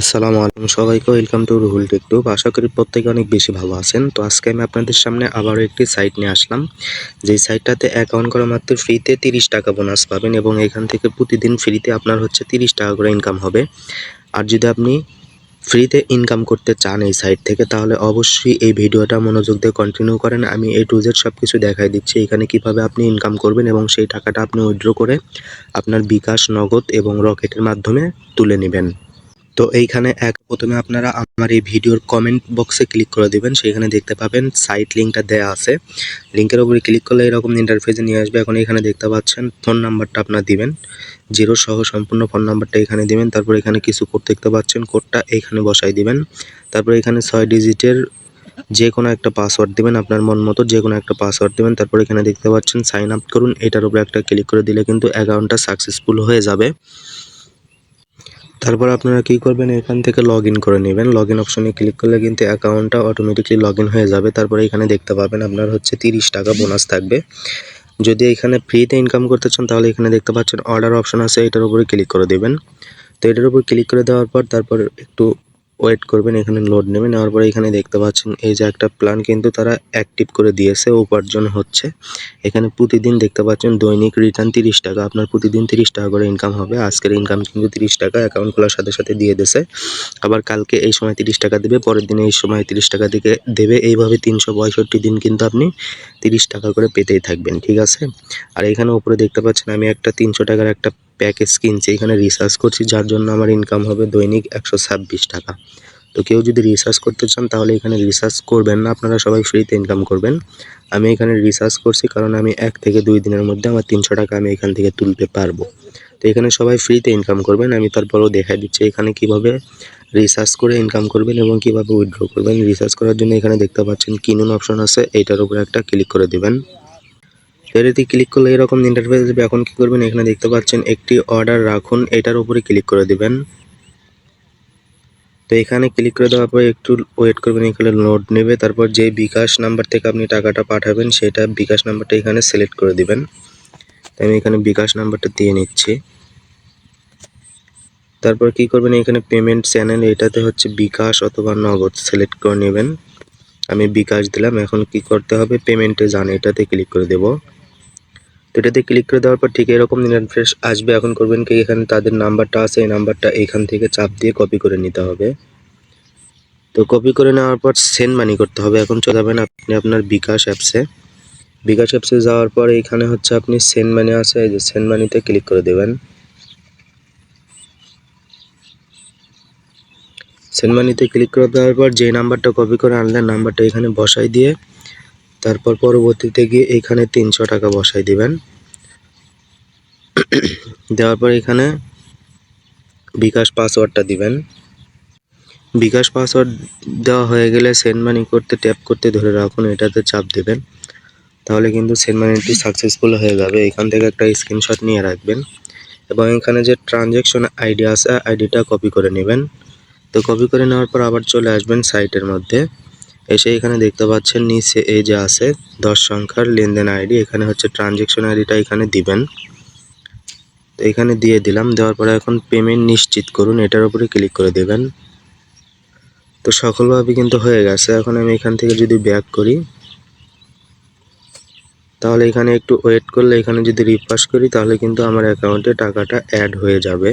আসসালামু আলাইকুম সবাইকে welcome to Ruhul tech tube আশা করি প্রত্যেকে অনেক বেশি ভালো আছেন। তো আজকে আমি আপনাদের সামনে আবারও একটি সাইট নিয়ে আসলাম। যেই সাইটটাতে অ্যাকাউন্ট করা মাত্র ফ্রিতে তিরিশ টাকা বোনাস পাবেন এবং এখান থেকে প্রতিদিন ফ্রিতে আপনার হচ্ছে তিরিশ টাকা করে ইনকাম হবে। আর যদি আপনি ফ্রিতে ইনকাম করতে চান এই সাইট থেকে, তাহলে অবশ্যই এই ভিডিওটা মনোযোগ দিয়ে কন্টিনিউ করেন। আমি এ টু জেড সব কিছু দেখাই দিচ্ছি, এখানে কীভাবে আপনি ইনকাম করবেন এবং সেই টাকাটা আপনি উইথড্র করে আপনার বিকাশ, নগদ এবং রকেটের মাধ্যমে তুলে নেবেন। তো এইখানে এক প্রথমে আপনারা আমার এই ভিডিওর কমেন্ট বক্সে ক্লিক করে দিবেন, সেখানে দেখতে পাবেন সাইট লিঙ্কটা দেয়া আছে। লিঙ্কের উপরে ক্লিক করলে এরকম ইন্টারফেসে নিয়ে আসবে, এখন এখানে দেখতে পাচ্ছেন ফোন নাম্বারটা আপনার দিবেন। জিরো সহ সম্পূর্ণ ফোন নাম্বারটা এখানে দিবেন, তারপর এখানে কিছু কোড দেখতে পাচ্ছেন কোডটা এখানে বসাই দিবেন। তারপর এখানে ছয় ডিজিটের যে কোনো একটা পাসওয়ার্ড দিবেন, আপনার মন মতো যে কোনো একটা পাসওয়ার্ড দিবেন। তারপর এখানে দেখতে পাচ্ছেন সাইন আপ করুন, এটার উপরে একটা ক্লিক করে দিলে কিন্তু অ্যাকাউন্টটা সাকসেসফুল হয়ে যাবে। তারপর আপনারা কি করবেন, এখান থেকে লগ ইন করে নেবেন। লগ ইন অপশনে ক্লিক করলে কিন্তু অ্যাকাউন্টটা অটোমেটিকলি লগ ইন হয়ে যাবে। তারপরে এখানে দেখতে পাবেন আপনার হচ্ছে তিরিশ টাকা বোনাস থাকবে। যদি এখানে ফ্রিতে ইনকাম করতে চান, তাহলে এখানে দেখতে পাচ্ছেন অর্ডার অপশন আছে, এটার উপরে ক্লিক করে দেবেন। তো এটার উপর ক্লিক করে দেওয়ার পর তারপর একটু ওয়েট করবেন, এখানে লোড নেবেন। নেওয়ার পরে এখানে দেখতে পাচ্ছেন, এই যে একটা প্ল্যান কিন্তু তারা অ্যাক্টিভ করে দিয়েছে, উপার্জন হচ্ছে। এখানে প্রতিদিন দেখতে পাচ্ছেন, দৈনিক রিটার্ন তিরিশ টাকা। আপনার প্রতিদিন তিরিশ টাকা করে ইনকাম হবে। আজকের ইনকাম কিন্তু তিরিশ টাকা অ্যাকাউন্ট খোলার সাথে সাথে দিয়ে দেছে আবার কালকে এই সময় তিরিশ টাকা দেবে, পরের দিনে এই সময় তিরিশ টাকা দিকে দেবে। এইভাবে তিনশো পঁয়ষট্টি দিন কিন্তু আপনি তিরিশ টাকা করে পেতেই থাকবেন, ঠিক আছে? আর এখানে উপরে দেখতে পাচ্ছেন, আমি একটা তিনশো টাকার একটা প্যাকেজ কিনছি, এখানে রিসার্চ করছি, যার জন্য আমার ইনকাম হবে দৈনিক একশো ছাব্বিশ টাকা। তো কেউ যদি রিসার্চ করতে চান, তাহলে এখানে রিসার্চ করবেন না, আপনারা সবাই ফ্রিতে ইনকাম করবেন। আমি এখানে রিসার্চ করছি, কারণ আমি এক থেকে দুই দিনের মধ্যে আমার তিনশো টাকা আমি এখান থেকে তুলতে পারব। তো এখানে সবাই ফ্রিতে ইনকাম করবেন, আমি তারপরেও দেখাই দিচ্ছি এখানে কীভাবে রিসার্চ করে ইনকাম করবেন এবং কীভাবে উইথড্র করবেন। রিসার্চ করার জন্য এখানে দেখতে পাচ্ছেন, কিনুন অপশন আছে এইটার উপরে একটা ক্লিক করে দেবেন। এটাতে ক্লিক করলে এরকম ইন্টারফেস আসবে। এখন কি করবেন? এখানে দেখতে পাচ্ছেন, একটি অর্ডার রাখুন, এটার উপরে ক্লিক করে দিবেন। তো এখানে ক্লিক করে দেওয়ার পর একটু ওয়েট করবেন, এখানে নোট নেবে। তারপর যে বিকাশ নাম্বার থেকে আপনি টাকাটা পাঠাবেন, সেটা বিকাশ নাম্বারটা এখানে সিলেক্ট করে দিবেন। আমি এখানে বিকাশ নাম্বারটা দিয়ে নিচ্ছি। তারপর কি করবেন? এখানে পেমেন্ট চ্যানেল এটাতে হচ্ছে বিকাশ অথবা নগদ সিলেক্ট করে নেবেন। আমি বিকাশ দিলাম, এখন কি করতে হবে? পেমেন্টে যান, এটাতে ক্লিক করে দেব। তো এটাতে ক্লিক করে দেওয়ার পর ঠিক এরকম ইন্টারফেস আসবে। এখন করবেন কি, এখানে তাদের নাম্বারটা আছে, এই নাম্বারটা এখান থেকে চাপ দিয়ে কপি করে নিতে হবে। তো কপি করে নেওয়ার পর সেন্ড মানি করতে হবে। এখন চলে যাবেন আপনি আপনার বিকাশ অ্যাপসে বিকাশ অ্যাপসে যাওয়ার পর এখানে হচ্ছে আপনি সেন্ড মানি আছে, এই যে সেন্ড মানিতে ক্লিক করে দেবেন। সেন্ড মানিতে ক্লিক করে দেওয়ার পর যে নাম্বারটা কপি করে আনলেন, নাম্বারটা এখানে বসাই দিয়ে তারপর পরবর্তীতে গিয়ে এখানে তিনশো টাকা বসাই দিবেন। দেওয়ার পর এখানে বিকাশ পাসওয়ার্ডটা দিবেন। বিকাশ পাসওয়ার্ড দেওয়া হয়ে গেলে সেন্ড মানি করতে, ট্যাপ করতে ধরে রাখুন, এটাতে চাপ দেবেন। তাহলে কিন্তু সেন্ড মানিটি সাকসেসফুল হয়ে যাবে। এখান থেকে একটা স্ক্রিনশট নিয়ে রাখবেন এবং এখানে যে ট্রানজ্যাকশন আইডি আছে, আইডিটা কপি করে নেবেন। তো কপি করে নেওয়ার পর আবার চলে আসবেন সাইটের মধ্যে। এসে এখানে দেখতে পাচ্ছেন নিচে এই যে আছে দশ সংখ্যার লেনদেন আইডি, এখানে হচ্ছে ট্রানজ্যাকশন আইডিটা এখানে দিবেন। তো এখানে দিয়ে দিলাম, দেওয়ার পরে এখন পেমেন্ট নিশ্চিত করুন, এটার উপরে ক্লিক করে দেবেন। তো সফলভাবে কিন্তু হয়ে গেছে। এখন আমি এখান থেকে যদি ব্যাক করি, তাহলে এখানে একটু ওয়েট করলে এখানে যদি রিফ্রেশ করি, তাহলে কিন্তু আমার অ্যাকাউন্টে টাকাটা অ্যাড হয়ে যাবে।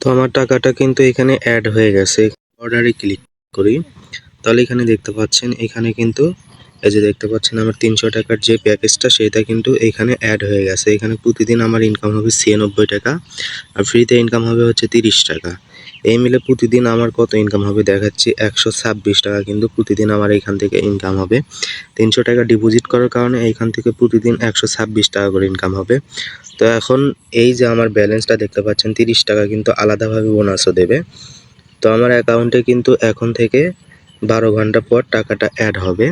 তো আমার টাকাটা কিন্তু এখানে অ্যাড হয়ে গেছে। অর্ডারে ক্লিক করি। তাহলে এখানে দেখতে পাচ্ছেন, এখানে কিন্তু এই যে দেখতে পাচ্ছেন আমার তিনশো টাকার যে প্যাকেজটা, সেটা কিন্তু এখানে অ্যাড হয়ে গেছে। এখানে প্রতিদিন আমার ইনকাম হবে ছিয়ানব্বই টাকা আর ফ্রিতে ইনকাম হবে হচ্ছে তিরিশ টাকা। এই মিলে প্রতিদিন আমার কত ইনকাম হবে দেখাচ্ছি, একশো ছাব্বিশ টাকা কিন্তু প্রতিদিন আমার এখান থেকে ইনকাম হবে। তিনশো টাকা ডিপোজিট করার কারণে এইখান থেকে প্রতিদিন একশো ছাব্বিশ টাকা করে ইনকাম হবে। তো এখন এই যে আমার ব্যালেন্সটা দেখতে পাচ্ছেন, তিরিশ টাকা কিন্তু আলাদাভাবে বোনাসও দেবে। তো আমার অ্যাকাউন্টে কিন্তু এখন থেকে বারো ঘণ্টা পর টাকাটা অ্যাড হবে।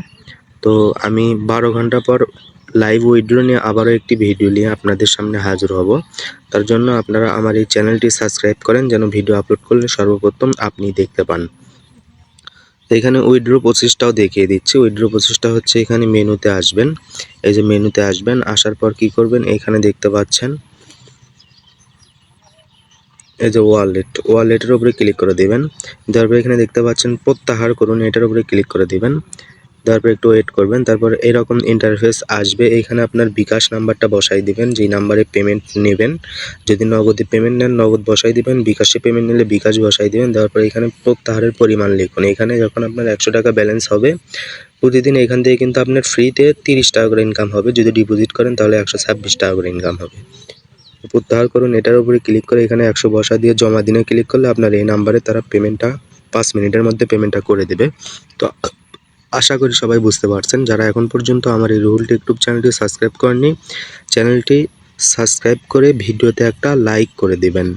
তো আমি বারো ঘণ্টা পর লাইভ উইড্রো নিয়ে আবারও একটি ভিডিও নিয়ে আপনাদের সামনে হাজির হব। তার জন্য আপনারা আমার এই চ্যানেলটি সাবস্ক্রাইব করেন যেন ভিডিও আপলোড করলে সর্বপ্রথম আপনি দেখতে পান। এখানে উইড্রো প্রসেসটাও দেখিয়ে দিচ্ছি। উইড্রো প্রসেসটা হচ্ছে এখানে মেনুতে আসবেন। এই যে মেনুতে আসবেন, আসার পর কি করবেন? এখানে দেখতে পাচ্ছেন এই যে ওয়ালেট ওয়ালেটের উপরে ক্লিক করে দিবেন। দেওয়ার পরে এখানে দেখতে পাচ্ছেন প্রত্যাহার করুন, এটার উপরে ক্লিক করে দিবেন। দেওয়ার পরে একটু ওয়েট করবেন, তারপর এরকম ইন্টারফেস আসবে। এখানে আপনার বিকাশ নাম্বারটা বসাই দিবেন, যেই নাম্বারে পেমেন্ট নেবেন। যদি নগদে পেমেন্ট নেন, নগদ বসাই দিবেন, বিকাশে পেমেন্ট নিলে বিকাশ বসাই দিবেন। দেওয়ার পরে এখানে প্রত্যাহারের পরিমাণ লিখুন। এখানে যখন আপনার একশো টাকা ব্যালেন্স হবে, প্রতিদিন এখান থেকে কিন্তু আপনার ফ্রিতে তিরিশ টাকা করে ইনকাম হবে। যদি ডিপোজিট করেন, তাহলে একশো ছাব্বিশ টাকা করে ইনকাম হবে। প্রত্যাহার করুন। এটার উপরে ক্লিক করে এখানে একশো বসা দিয়ে জমা দিনে ক্লিক করলে আপনার এই নাম্বারে তারা পেমেন্টটা পাঁচ মিনিটের মধ্যে পেমেন্টটা করে দেবে। তো আশা করি সবাই বুঝতে পারছেন। যারা এখন পর্যন্ত আমার এই রুহুল টিকটুক চ্যানেলটি সাবস্ক্রাইব করেননি চ্যানেলটি সাবস্ক্রাইব করে ভিডিওতে একটা লাইক করে দিবেন।